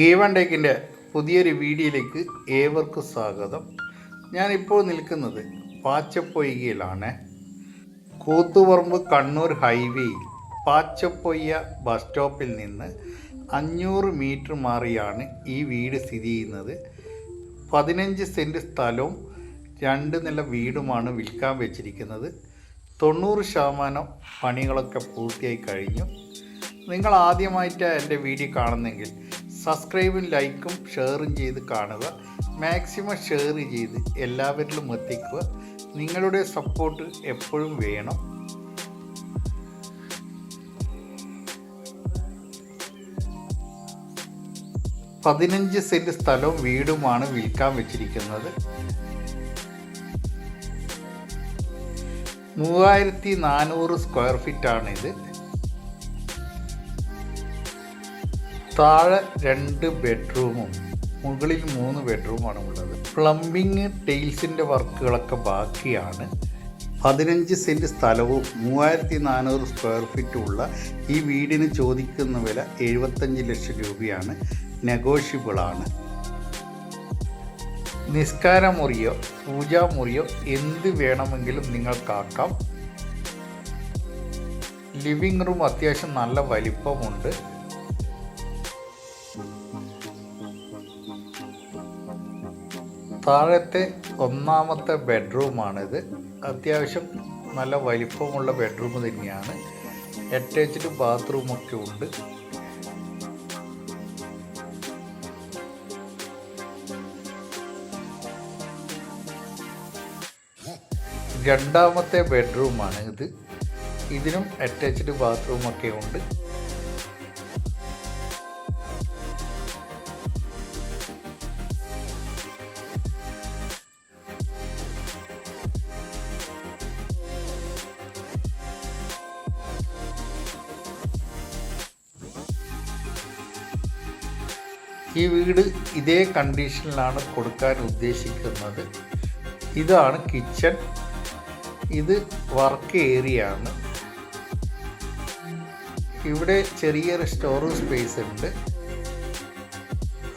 Given ടേക്കിന്റെ പുതിയൊരു വീഡിയോയിലേക്ക് ഏവർക്കും സ്വാഗതം. ഞാനിപ്പോൾ നിൽക്കുന്നത് പാച്ചപ്പൊയ്കയിലാണ് കൂത്തുപറമ്പ് കണ്ണൂർ ഹൈവേയിൽ പാച്ചപ്പൊയ്യ ബസ് സ്റ്റോപ്പിൽ നിന്ന് അഞ്ഞൂറ് മീറ്റർ മാറിയാണ് ഈ വീട് സ്ഥിതി ചെയ്യുന്നത്. പതിനഞ്ച് സെന്റ് സ്ഥലവും രണ്ട് നില വീടുമാണ് വിൽക്കാൻ വെച്ചിരിക്കുന്നത്. തൊണ്ണൂറ് ശതമാനം പണികളൊക്കെ പൂർത്തിയായി കഴിഞ്ഞു. നിങ്ങൾ ആദ്യമായിട്ട് എന്റെ വീഡിയോ കാണുന്നെങ്കിൽ സബ്സ്ക്രൈബും ലൈക്കും ഷെയറും ചെയ്ത് കാണുക. മാക്സിമം ഷെയർ ചെയ്ത് എല്ലാവരിലും എത്തിക്കുക. നിങ്ങളുടെ സപ്പോർട്ട് എപ്പോഴും വേണം. പതിനഞ്ച് സെന്റ് സ്ഥലവും വീടുമാണ് വിൽക്കാൻ വെച്ചിരിക്കുന്നത്. മൂവായിരത്തി നാനൂറ് സ്ക്വയർ ഫീറ്റാണിത് താഴെ രണ്ട് ബെഡ്റൂമും മുകളിൽ മൂന്ന് ബെഡ്റൂമാണ് ഉള്ളത്. പ്ലംബിങ് ടൈൽസിന്റെ വർക്കുകളൊക്കെ ബാക്കിയാണ്. പതിനഞ്ച് സെന്റ് സ്ഥലവും മൂവായിരത്തി നാനൂറ് സ്ക്വയർ ഫീറ്റും ഉള്ള ഈ വീടിന് ചോദിക്കുന്ന വില എഴുപത്തഞ്ച് ലക്ഷം രൂപയാണ്. നെഗോഷ്യബിളാണ്. നിസ്കാരമുറിയോ പൂജാമുറിയോ എന്ത് വേണമെങ്കിലും നിങ്ങൾക്കാക്കാം ലിവിംഗ് റൂം അത്യാവശ്യം നല്ല വലിപ്പമുണ്ട്. താഴത്തെ ഒന്നാമത്തെ ബെഡ്റൂമാണിത്. അത്യാവശ്യം നല്ല വലിപ്പമുള്ള ബെഡ്റൂം തന്നെയാണ്. അറ്റാച്ച്ഡ് ബാത്റൂമൊക്കെ ഉണ്ട്. രണ്ടാമത്തെ ബെഡ്റൂമാണ് ഇത് ഇതിനും അറ്റാച്ച്ഡ് ബാത്റൂമൊക്കെ ഉണ്ട്. ഈ വീട് ഇതേ കണ്ടീഷനിലാണ് കൊടുക്കാൻ ഉദ്ദേശിക്കുന്നത്. ഇതാണ് കിച്ചൺ. ഇത് വർക്ക് ഏരിയ ആണ് ഇവിടെ ചെറിയൊരു സ്റ്റോറേജ് സ്പേസ് ഉണ്ട്.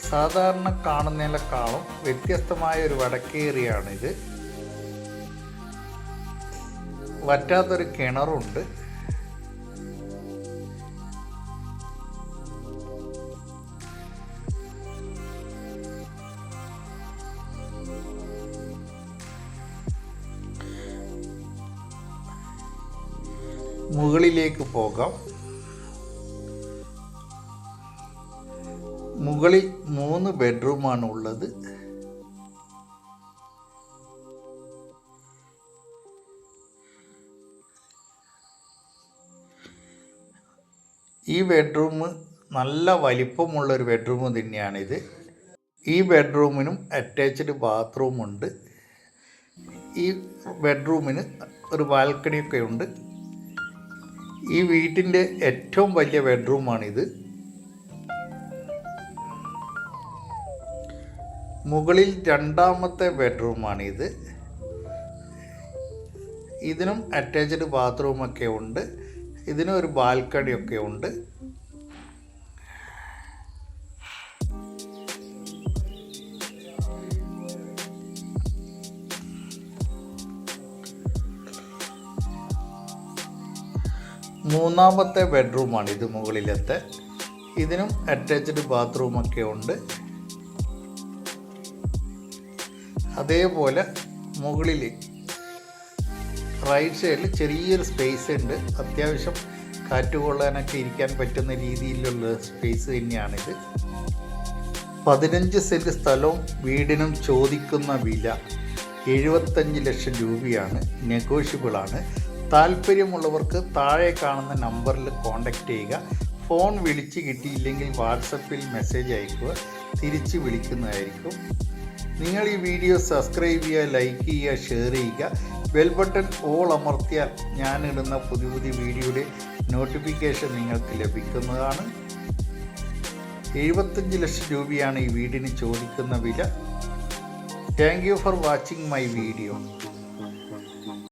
സാധാരണ കാണുന്നതിനേക്കാളും വ്യത്യസ്തമായ ഒരു വടക്കേറിയാണിത് വറ്റാത്തൊരു കിണറുണ്ട്. മുകളിലേക്ക് പോകാം. മുകളിൽ മൂന്ന് ബെഡ്റൂമാണ് ഉള്ളത്. ഈ ബെഡ്റൂം നല്ല വലിപ്പമുള്ള ഒരു ബെഡ്റൂം തന്നെയാണിത്. ഈ ബെഡ്റൂമിനും അറ്റാച്ച്ഡ് ബാത്റൂമുണ്ട് ഈ ബെഡ്റൂമിന് ഒരു ബാൽക്കണിയൊക്കെ ഉണ്ട്. ഈ വീട്ടിന്റെ ഏറ്റവും വലിയ ബെഡ്റൂമാണിത് മുകളിൽ രണ്ടാമത്തെ ബെഡ്റൂമാണിത് ഇതിനും അറ്റാച്ച്ഡ് ബാത്റൂമൊക്കെ ഉണ്ട്. ഇതിനും ഒരു ബാൽക്കണിയൊക്കെ ഉണ്ട്. മൂന്നാമത്തെ ബെഡ്റൂമാണ് ഇത് മുകളിലത്തെ. ഇതിനും അറ്റാച്ച്ഡ് ബാത്റൂമൊക്കെ ഉണ്ട്. അതേപോലെ മുകളിൽ റൈറ്റ് സൈഡിൽ ചെറിയൊരു സ്പേസ് ഉണ്ട്. അത്യാവശ്യം കാറ്റ് കൊള്ളാനൊക്കെ ഇരിക്കാൻ പറ്റുന്ന രീതിയിലുള്ള സ്പേസ് തന്നെയാണിത്. പതിനഞ്ച് സെന്റ് സ്ഥലവും വീടിനും ചോദിക്കുന്ന വില എഴുപത്തഞ്ച് ലക്ഷം രൂപയാണ്. നെഗോഷ്യബിളാണ് താല്പര്യമുള്ളവർക്ക് താഴെ കാണുന്ന നമ്പറിൽ കോൺടാക്റ്റ് ചെയ്യുക. ഫോൺ വിളിച്ച് കിട്ടിയില്ലെങ്കിൽ വാട്സപ്പിൽ മെസ്സേജ് അയക്കുക. തിരിച്ച് വിളിക്കുന്നതായിരിക്കും. നിങ്ങൾ ഈ വീഡിയോ സബ്സ്ക്രൈബ് ചെയ്യുക ലൈക്ക് ചെയ്യുക ഷെയർ ചെയ്യുക. ബെൽ ബട്ടൺ ഓൾ അമർത്തിയാൽ ഞാനിടുന്ന പുതിയ പുതിയ വീഡിയോയുടെ നോട്ടിഫിക്കേഷൻ നിങ്ങൾക്ക് ലഭിക്കുന്നതാണ്. എഴുപത്തഞ്ച് ലക്ഷം രൂപയാണ് ഈ വീടിന് ചോദിക്കുന്ന വില. Thank you for watching my video.